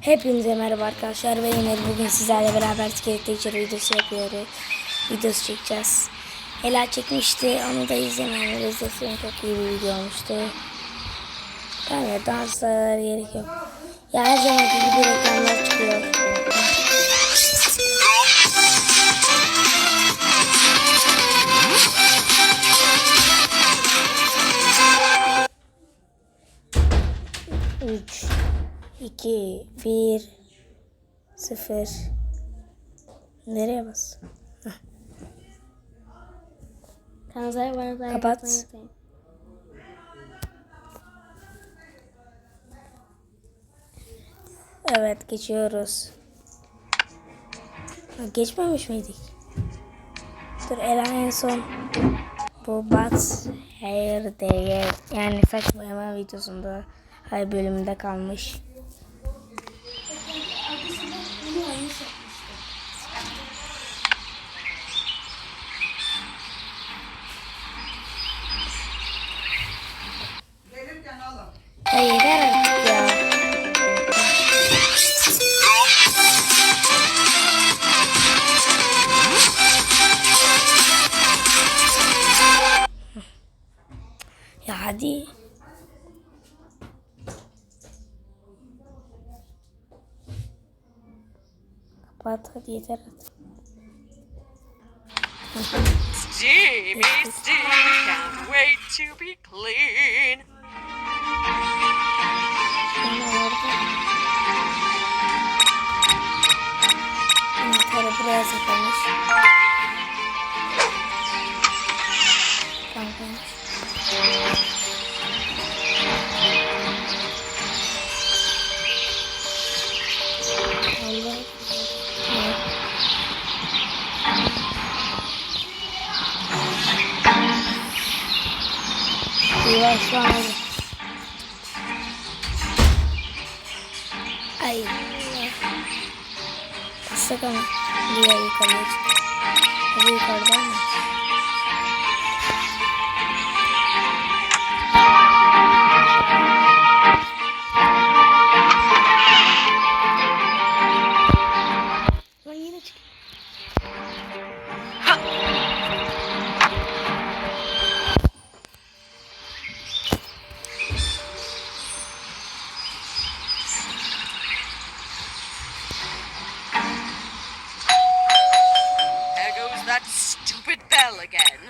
Hepinize merhaba arkadaşlar. Ben Emir. Bugün sizlerle beraber Skate Teacher videosu yapıyoruz. Videosu çekeceğiz. Ela çekmişti. Onu da izlemeyenler izlesin. Çok iyi bir video olmuştu. Yani danslara gerek yok. Ya her zamanki gibi reklamlar çıkıyor. Üç, iki, bir, sıfır. Nereye bas? Kapat. Evet geçiyoruz. Ha, geçmemiş miydik? Dur Ela en son bu Bat Hair Day yani saç boyama videosunda hay bölümünde kalmış. 아 얘를 할게요. 야 아니 아빠한테 얘들 Steamy, steamy, can't wait to be clean. Anahtarı buraya saklamış. Kanka. Allah. Evet. Yavaşlamadı. Ama. Diğer yukarıya çık. Hadi yukarıdan mı? That stupid bell again.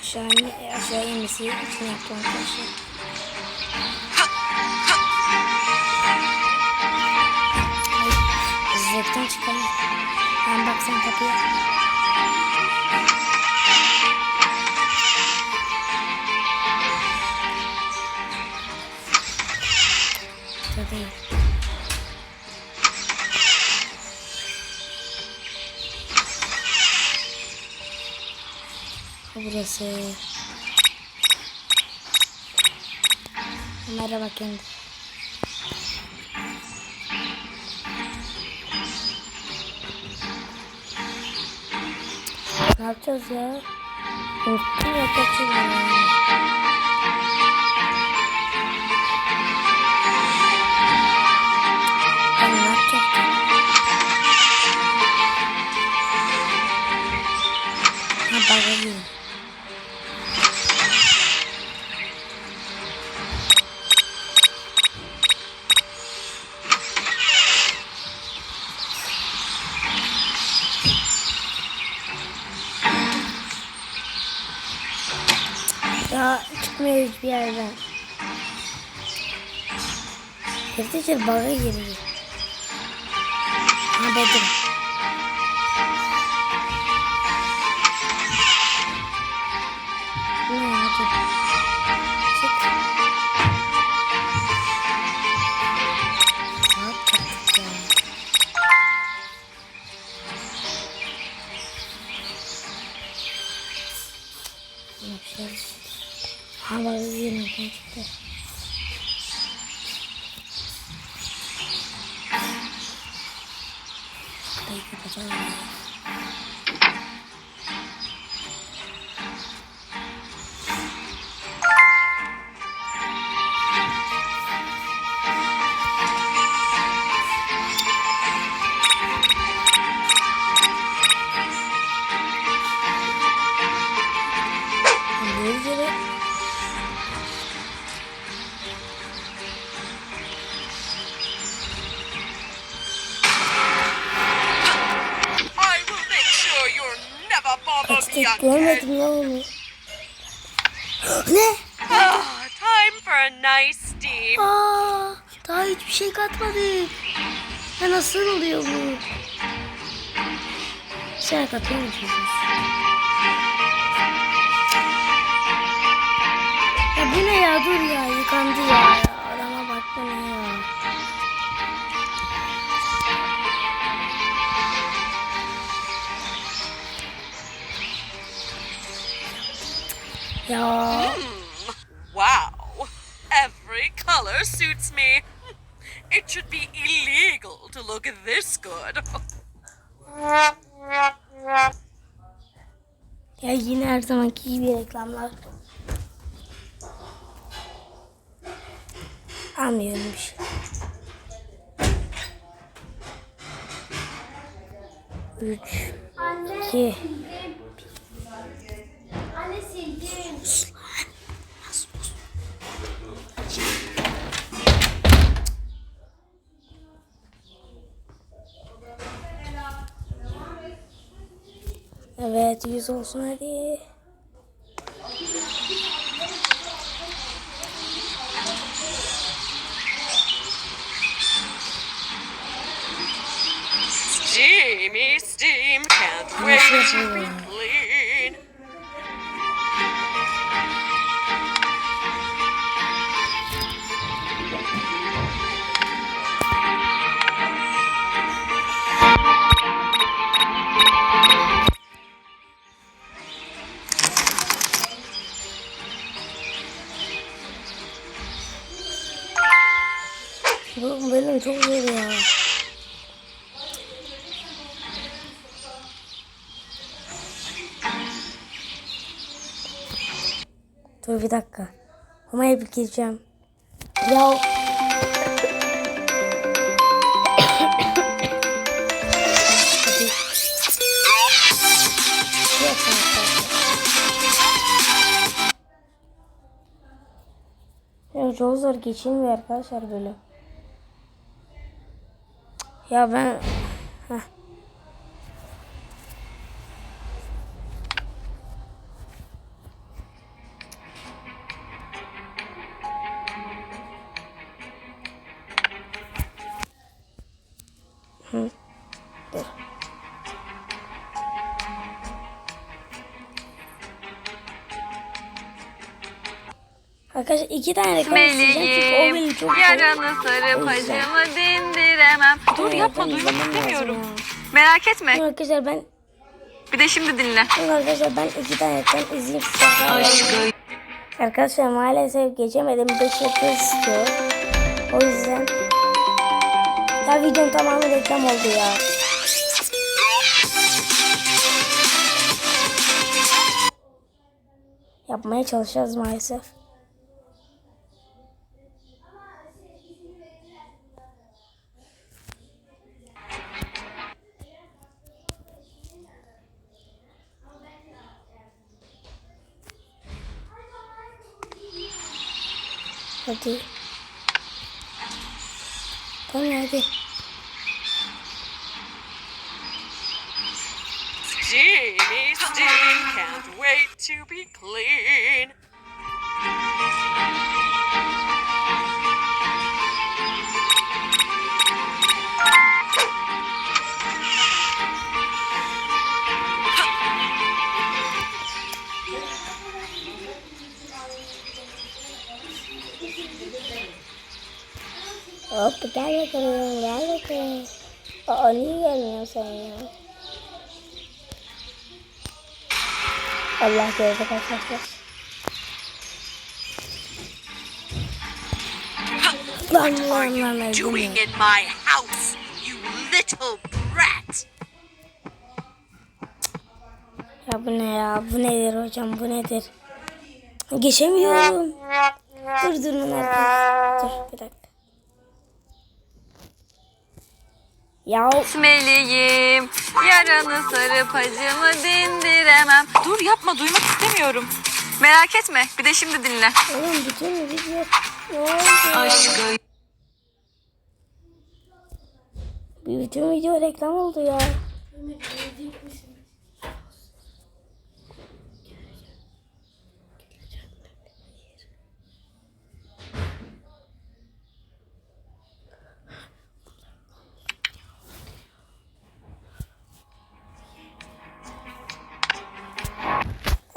Aşağı, in- aşağı inmesi için yaptım arkadaşlar. Zevkten çıkalım. Ben bak sen kapıya. Burası. Merhaba kendi. Ne yapacağız ya? Unuttum ya kaçırdım. Herkese baga giriyor. Ha dedim. Ya bu ne ya dur ya yıkandı ya. Adama bak bu ne ya. Ya hmm. Wow, every color suits me. It should be illegal to look this good. Ya yine her zamanki gibi reklamlar. Almıyorum bir şey. Üç, iki, evet yüz hadi. Çok zor ya. Dur bir dakika. Ama hep gireceğim. Ya çok zor geçilmiyor arkadaşlar böyle. Ya ben Heh. Hı. İki tane reklam isteyeceğim çünkü o Meliyim, çok yaranı O sarıp acımı dindiremem. Dur yapma, duymak istemiyorum. Merak etme, Dur Arkadaşlar ben bir de şimdi dinle. dur arkadaşlar ben iki tane reklam izleyeyim size. Arkadaşlar maalesef geçemedim 5 yıldız istiyor. O yüzden ya videonun tamamı reklam oldu ya. Yapmaya çalışacağız maalesef. Hadi. Tamam hadi. Steam, can't wait to be clean. Gel bakalım gel bakalım. Aa niye gelmiyor sen ya? Allah gördük arkadaşlar. Lan What are lan you lan lan. doing in my house, you little brat? Ya bu ne ya? Bu nedir hocam? Bu nedir? Geçemiyorum. Dur dur lan. Dur bir dakika. Ya Meliyim, yaranı sarıp acımı dindiremem. Dur yapma, duymak istemiyorum. Merak etme, bir de şimdi dinle. oğlum bütün video ne oldu? Aşkı bütün video reklam oldu ya.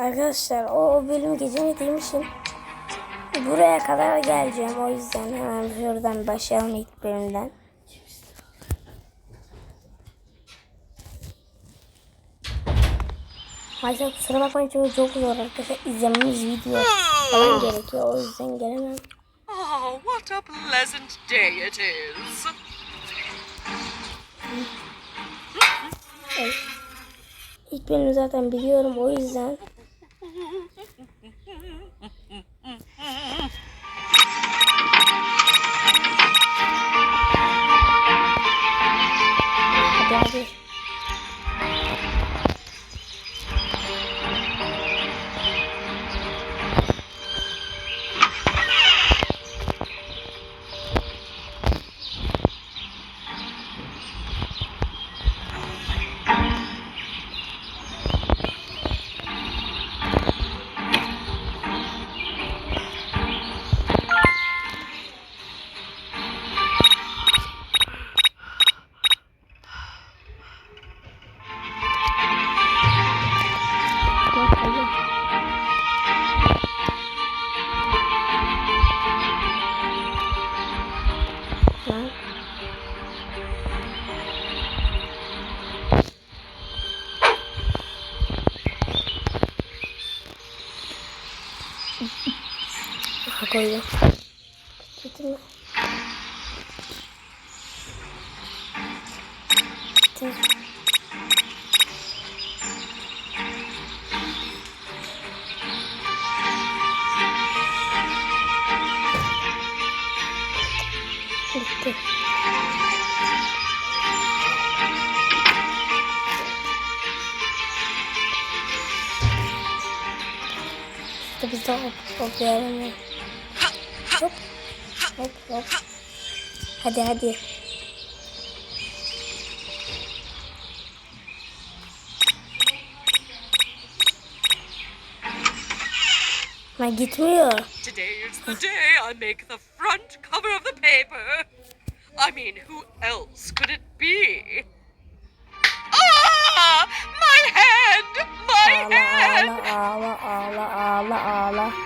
Arkadaşlar o, o bölümü geçemediğim için buraya kadar geleceğim. O yüzden hemen şuradan başlayalım ilk bölümden. Maalesef kusura bakmayın çünkü çok zor arkadaşlar. İzlememiz video falan gerekiyor. O yüzden gelemem. Oh, what a pleasant day it is. İlk bölümü zaten biliyorum o yüzden. Hadi Aha koydum. Hop. Hop hop. Hadi hadi. Ha gitmiyor. Today is the day I make the front cover of the paper. I mean, who else could it be? Ah! My hand! My Ağla hand! ağla ağla ağla ağla ağla.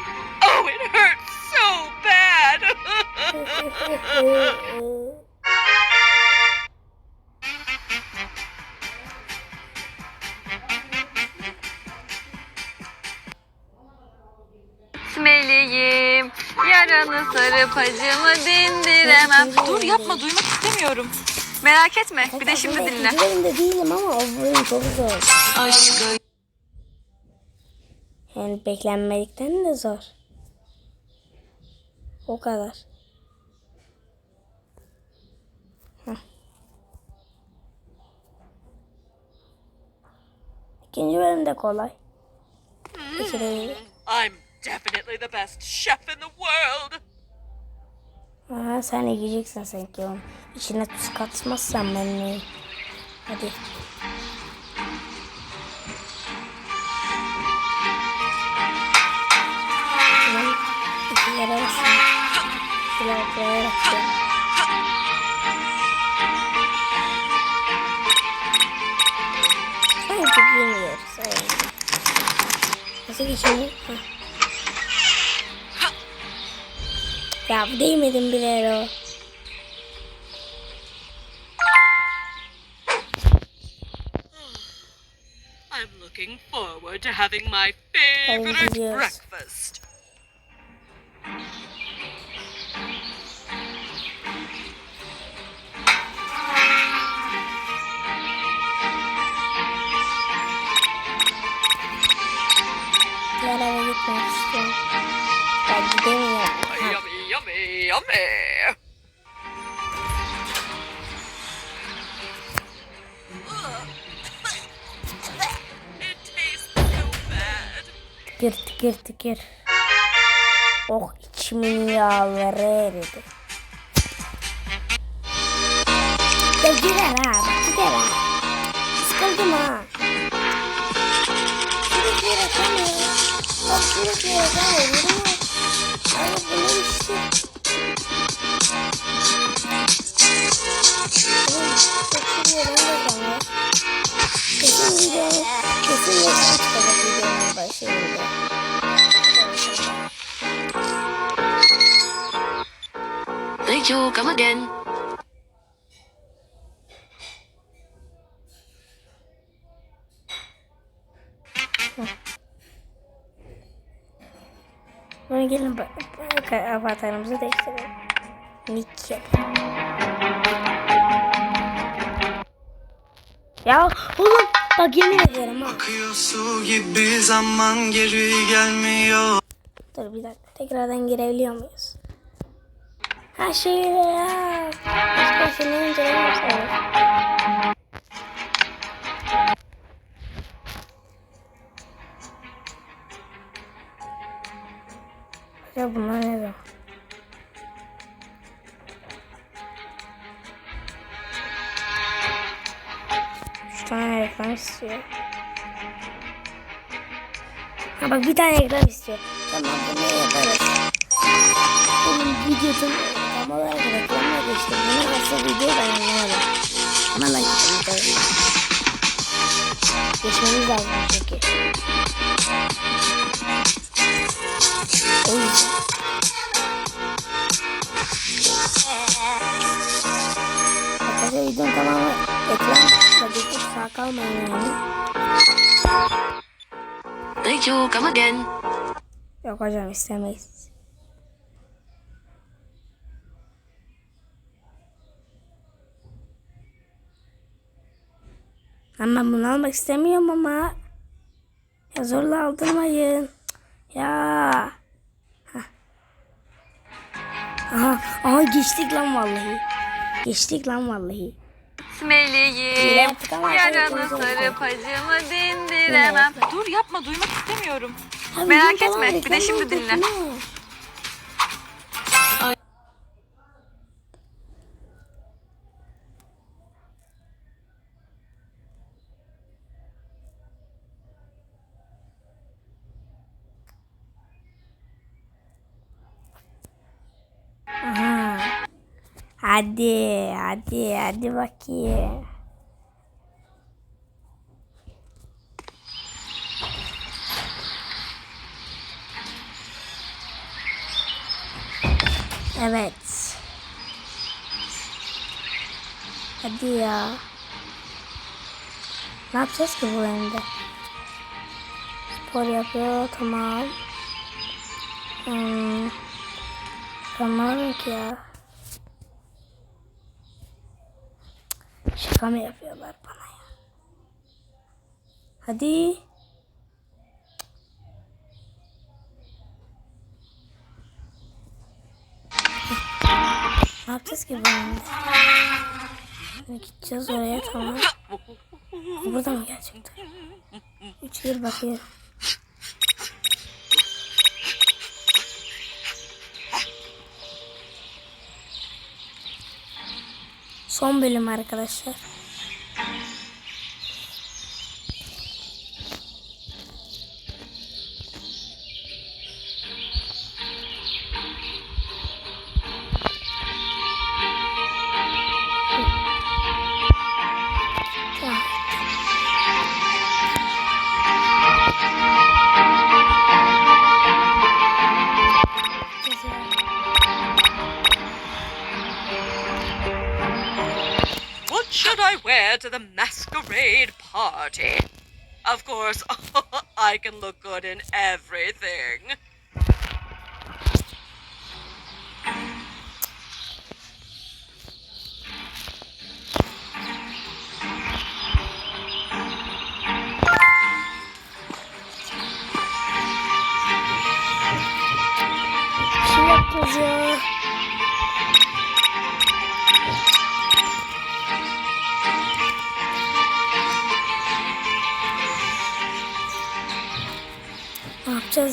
Meleğim yaranı sarıp acımı dindiremem. Dur yapma duymak istemiyorum. Merak etme bir de şimdi dinle. ikinci bölümde değilim ama o bölüm çok zor. Aşkı Yani beklenmedikten de zor. O kadar. Heh. İkinci bölüm de kolay. Geçirebilir. I'm definitely the best chef in the world! Aha sen yiyeceksin sanki onu. İçine tuz katmazsan ben neyim? Hadi. Lan iki yere basın. Şuraya koyarak ya. Nasıl geçiyor? Hah. Ya bu değmedim bile o. I'm looking forward to having my favorite breakfast. Gitmek istiyorum. Gidemiyorum. Ha. Yummy, yummy, yummy! Tıkır tıkır tıkır. Oh içimin yağları eridi. Ya gider ha bak gider ha. Sıkıldım ha. Bak burası yerden oldu ama bunlar işte. Kesin yerden de var. Kesin videonun kesin yerden çıkacak videonun başında. Thank you, come again. Sonra gelin avatarımızı değiştirelim. Nick. Ya oğlum bak yemin ederim ha. Akıyor su gibi zaman geri gelmiyor. Dur bir dakika tekrardan girebiliyor muyuz? Ha şey ya. Başka şeyleri incelemiyoruz. Bak bir tane reklam istiyor. Tamam bunu yaparız. Benim videotum tam olarak reklamla geçti. Bunu nasıl video ben anlamadım. Ama ben gittim. Geçmemiz lazım çünkü. O yüzden. Arkadaşlar videonun tamamı ekranla geçip sağ kalmayın yani. They do come again. Yok hocam istemeyiz. Ama bunu almak istemiyorum ama. Ya zorla aldırmayın. Ya. Hah. Aha, aha geçtik lan vallahi. Geçtik lan vallahi. Ama yaranı sarıp acımı dindiremem. Dur yapma duymak istemiyorum. Merak etme, bir de şimdi dinle. Hadi, hadi, hadi bakayım. Evet. Hadi ya. Ne yapacağız ki bu bölümde? Spor yapıyor, tamam. Hmm. Tamam ki ya. Şaka mı yapıyorlar bana ya? Hadi. Ne yapacağız ki bölümde? Şimdi gideceğiz oraya tamam. Burada mı gerçekten? Üç gir Son bölüm arkadaşlar. Party? Of course, I can look good in everything.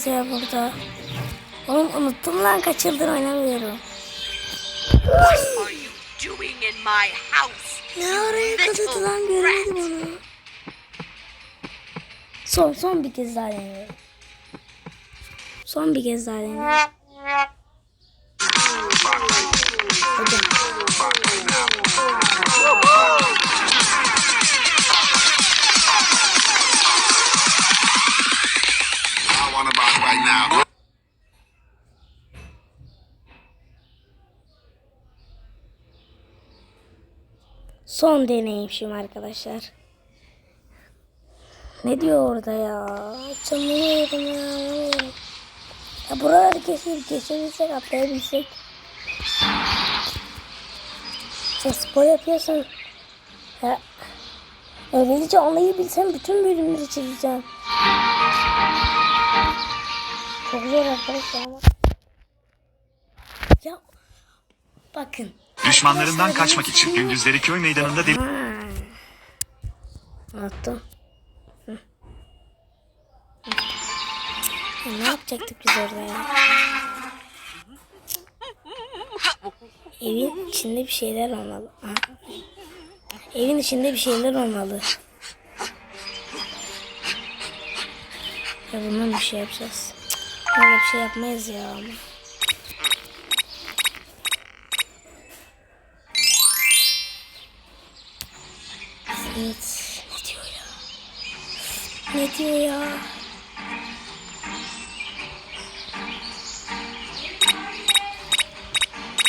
Ya burada? Oğlum unuttum lan kaç yıldır oynamıyorum. Ne araya kazıdı lan Little göremedim onu. Son son bir kez daha deniyorum. Son bir kez daha deniyorum. Son deneyim arkadaşlar. Ne diyor orada ya? Yedim ya. Ya buraları kesip geçebilsek atlayabilsek. Sen spor yapıyorsun. Ya. Öylece anlayabilsem bütün bölümleri çizeceğim. Çok zor arkadaşlar ama. Ya bakın. Düşmanlarından kaçmak için gündüzleri köy meydanında deli... Ya ne yapacaktık biz orada ya? Evin içinde bir şeyler olmalı. Aha. Evin içinde bir şeyler olmalı. Ya bundan bir şey yapacağız. Cık, Öyle bir şey yapmayız ya ama. Evet. Ne diyor ya? Ne diyor ya?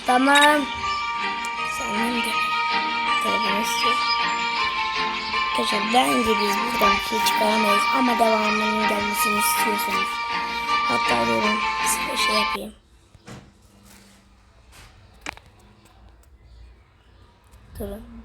Tamam. Sen de telefonu istiyor. Arkadaşlar bence biz buradan bir şey çıkaramayız ama devamının gelmesini istiyorsunuz. Hatta size şey yapayım. Durun.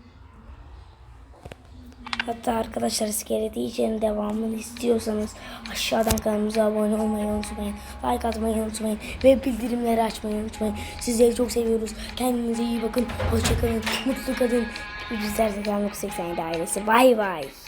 Hatta arkadaşlar iskelet yiyeceğin devamını istiyorsanız aşağıdan kanalımıza abone olmayı unutmayın. Like atmayı unutmayın. Ve bildirimleri açmayı unutmayın. Sizleri çok seviyoruz. Kendinize iyi bakın. Hoşçakalın. Mutlu kalın. Bizler de 87 ailesi. Bay bay.